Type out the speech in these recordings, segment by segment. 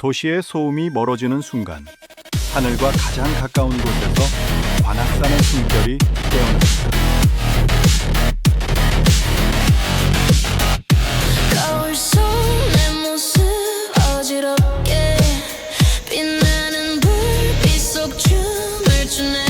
도시의 소음이 멀어지는 순간 하늘과 가장 가까운 곳에서 관악산의 숨결이 깨어납니다. 어지럽게 빛나는 불빛 속 춤을 추네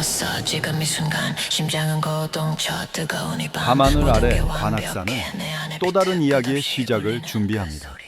멈췄어. 지금 이 순간 심장은 고동쳐 뜨거운 이밤. 밤하늘 아래 게 관악산은 또 다른 이야기의 시작을 준비합니다. 그